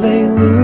Hallelujah.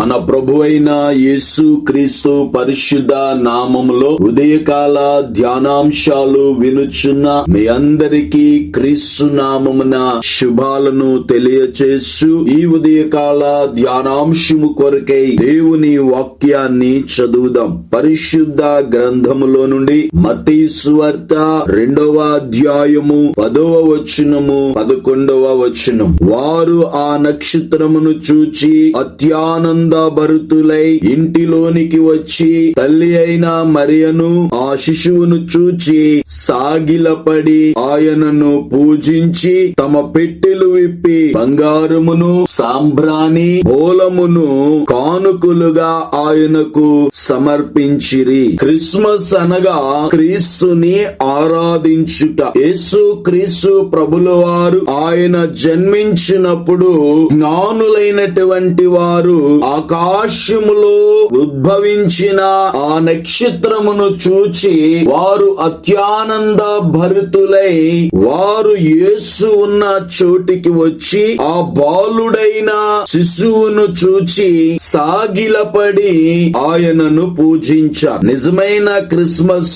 మన ప్రభు అయిన యేసు క్రీస్తు పరిశుద్ధ నామములో ఉదయకాల ధ్యానాంశాలు వినుచున్న మీ అందరికీ క్రీస్తు నామమున శుభాలను తెలియచేస్తూ ఈ ఉదయకాల ధ్యానాంశము కొరకై దేవుని వాక్యాన్ని చదువుదాం. పరిశుద్ధ గ్రంథములో నుండి మతీశ్వర్త రెండవ అధ్యాయము పదవ వచనము పదకొండవ వచనం. వారు ఆ నక్షత్రమును చూచి అత్యానంద భరుతులై ఇంటిలోనికి వచ్చి తల్లి అయిన మరియను ఆ శిశువును చూచి సాగిలపడి ఆయనను పూజించి తమ పెట్టెలు విప్పి బంగారమును సాంబ్రాణి మూలమును కానుకలుగా ఆయనకు సమర్పించిరి. క్రిస్మస్ అనగా క్రీస్తుని ఆరాధించుట. యేసు క్రీస్తు ప్రభుల వారు ఆయన జన్మించినప్పుడు జ్ఞానులైనటువంటి వారు ఆకాశములో ఉద్భవించిన ఆ నక్షత్రమును చూచి వారు ఆనంద భరితులై వారు యేసు ఉన్న చోటికి వచ్చి ఆ బాలుడైన శిశువును చూచి సాగిలపడి ఆయనను పూజించారు. నిజమైన క్రిస్మస్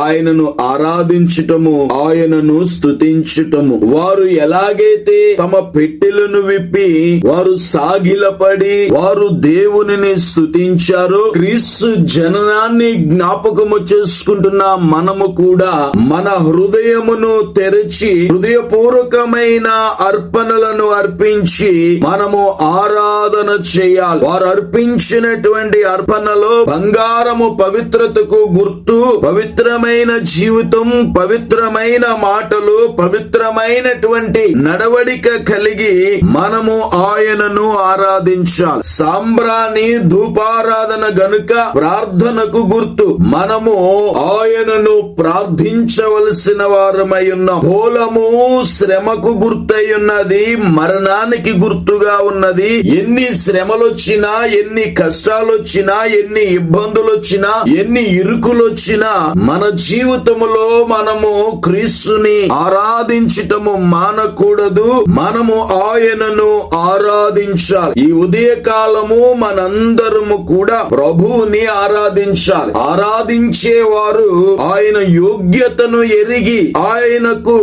ఆయనను ఆరాధించటము ఆయనను స్థుతించటము వారు ఎలాగైతే తమ పెట్టెలను విప్పి వారు సాగిలపడి వారు దేవునిని స్తుతించారో క్రీస్తు జననాన్ని జ్ఞాపకము చేసుకుంటున్న మనము కూడా మన హృదయమును తెరిచి హృదయపూర్వకమైన అర్పణలను అర్పించి మనము ఆరాధన చేయాలి. వారు అర్పించినటువంటి అర్పణలో బంగారము పవిత్రతకు గుర్తు పవిత్రమైన జీవితం పవిత్రమైన మాటలు పవిత్రమైనటువంటి నడవడిక కలిగి మనము ఆయనను ఆరాధించాలి. సాంబ్రాణి ధూపారాధన గనుక ప్రార్థనకు గుర్తు మనము ఆయనను ప్రార్థించ ప్రార్థించవలసిన వారమై ఉన్నాం మూలము శ్రమకు గుర్తై ఉన్నది మరణానికి గుర్తుగా ఉన్నది. ఎన్ని శ్రమలొచ్చినా ఎన్ని కష్టాలొచ్చినా ఎన్ని ఇబ్బందులొచ్చినా ఎన్ని ఇరుకులొచ్చినా మన జీవితములో మనము క్రీస్తుని ఆరాధించటము మానకూడదు. మనము ఆయనను ఆరాధించాలి. ఈ ఉదయ కాలము మనందరము కూడా ప్రభువుని ఆరాధించాలి. ఆరాధించేవారు ఆయన యోగ్య యోగ్యతను ఎరిగి ఆయనకు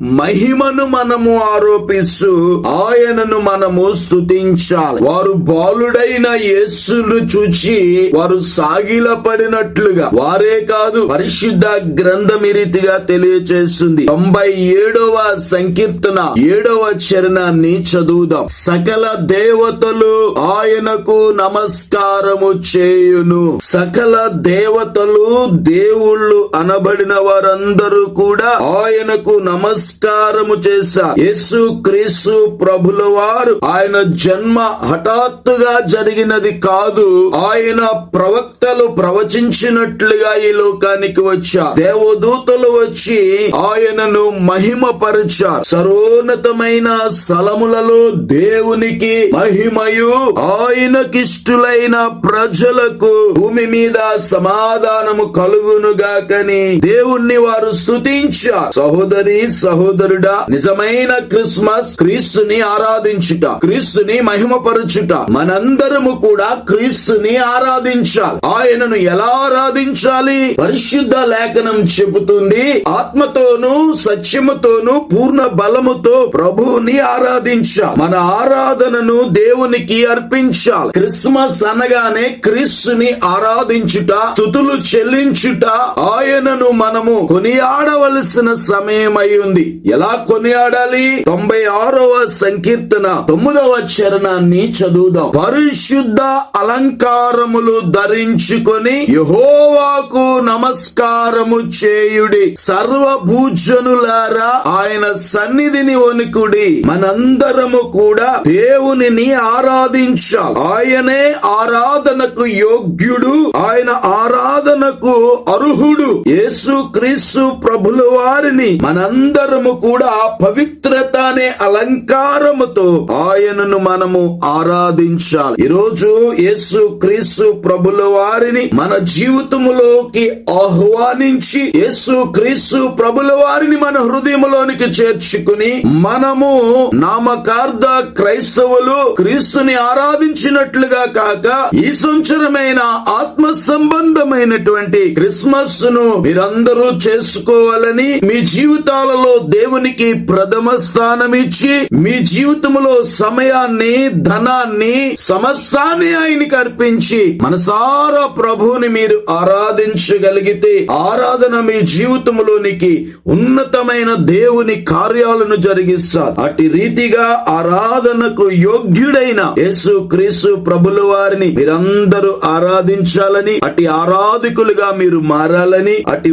మహిమను మనము ఆరోపిస్తూ ఆయనను మనము స్తుతించాలి. వారు బాలుడైన యేసును చూచి వారు సాగిలపడినట్లుగా వారే కాదు పరిశుద్ధ గ్రంథం ఈ రీతిగా తెలియచేస్తుంది. తొంభై ఏడవ సంకీర్తన ఏడవ చరణాన్ని చదువుదాం. సకల దేవతలు ఆయనకు నమస్కారము చేయును. సకల దేవతలు దేవుళ్ళు అనబడిన వారు వారందరూ కూడా ఆయనకు నమస్కారము చేశారు యేసు క్రీస్తు ప్రభుల వారు ఆయన జన్మ హఠాత్తుగా జరిగినది కాదు. ఆయన ప్రవక్తలు ప్రవచించినట్లుగా ఈ లోకానికి వచ్చారు దేవదూతలు వచ్చి ఆయనను మహిమపరిచారు సర్వోన్నతమైన స్థలములలో దేవునికి మహిమయు. ఆయనకిష్టులైన ప్రజలకు భూమి మీద సమాధానము కలుగునుగాకని దేవుణ్ణి వారు స్థుతించారు సహోదరి సహోదరుడా నిజమైన క్రిస్మస్ క్రీస్తుని ఆరాధించుట క్రీస్తుని మహిమపరచుట మనందరము కూడా క్రీస్తుని ఆరాధించాలి. ఆయనను ఎలా ఆరాధించాలి? పరిశుద్ధ లేఖనం చెబుతుంది ఆత్మతోనూ సత్యముతోనూ పూర్ణ బలముతో ప్రభువుని ఆరాధించాలి. మన ఆరాధనను దేవునికి అర్పించాలి. క్రిస్మస్ అనగానే క్రీస్తుని ఆరాధించుట తుతులు చెల్లించుట ఆయనను మనము కొనియాడవలసిన సమయం ఉంది. ఎలా కొనియాడాలి? తొంభై ఆరవ సంకీర్తన తొమ్మిదవ చరణాన్ని చదువుదాం. పరిశుద్ధ అలంకారములు ధరించుకొని యహోవాకు నమస్కారము చేయుడి. సర్వభూజనులారా ఆయన సన్నిధిని వణుకుడి. మనందరము కూడా దేవునిని ఆరాధించాలి ఆయనే ఆరాధనకు యోగ్యుడు ఆయన ఆరాధనకు అర్హుడు. యేసు క్రీస్తు ప్రభుల వారిని మనందరము కూడా పవిత్రత అనే అలంకారముతో ఆయనను మనము ఆరాధించాలి. ఈరోజు యేసు క్రీస్తు ప్రభుల వారిని మన జీవితములోకి ఆహ్వానించి యేసు క్రీస్తు ప్రభుల వారిని మన హృదయంలోనికి చేర్చుకుని మనము నామకార్థ క్రైస్తవులు క్రీస్తుని ఆరాధించినట్లుగా కాక ఈ సంవత్సరమైన ఆత్మ సంబంధమైనటువంటి క్రిస్మస్ను మీరందరూ చేసుకోవాలని మీ జీవితాలలో దేవునికి ప్రథమ స్థానం ఇచ్చి మీ జీవితంలో సమయాన్ని ధనాన్ని సమస్తాన్ని ఆయనకి అర్పించి మనసారా ప్రభువుని మీరు ఆరాధించగలిగితే ఆరాధన మీ జీవితంలోనికి ఉన్నతమైన దేవుని కార్యాలను జరిగిస్తారు. అటు రీతిగా ఆరాధనకు యోగ్యుడైన యేసు క్రీస్తు ప్రభుల వారిని మీరందరూ ఆరాధించాలని అటు ఆరాధకులుగా మీరు మారాలని అట్టి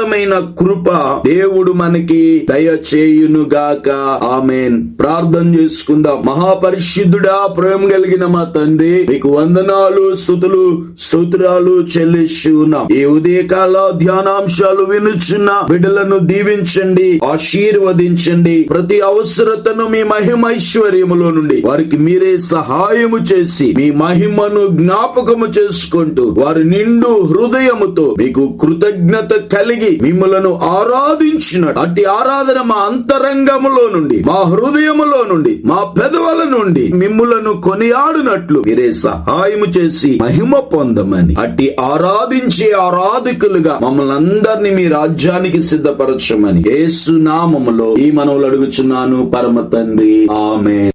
ఉన్నతమైన కృప దేవుడు మనకి దయచేయునుగాక. ఆమెన్. ప్రార్థన చేసుకుందాం. మహాపరిశుద్ధుడా ప్రేమ కలిగిన మా తండ్రి మీకు వందనాలు స్థుతులు స్తోత్రాలు చెల్లిస్తున్నాం. ఈ ఉదయకాల ధ్యానాంశాలు వినుచున్న బిడ్డలను దీవించండి ఆశీర్వదించండి. ప్రతి అవసరతను మీ మహిమైశ్వర్యములో నుండి వారికి మీరే సహాయము చేసి మీ మహిమను జ్ఞాపకము చేసుకుంటూ వారి నిండు హృదయముతో మీకు కృతజ్ఞత కలిగి మిమ్మలను ఆరాధించిన అట్టి ఆరాధన మా అంతరంగములో నుండి మా హృదయములో నుండి మా పెదవుల నుండి మిమ్ములను కొనియాడునట్లు మీరే సహాయము చేసి మహిమ పొందమని. అట్టి ఆరాధించే ఆరాధకులుగా మమ్మల్ని అందరినీ మీ రాజ్యానికి సిద్ధపరచమని. ఏసునామములో ఈ మనవులు అడుగుచున్నాను పరమ తండ్రి. ఆమె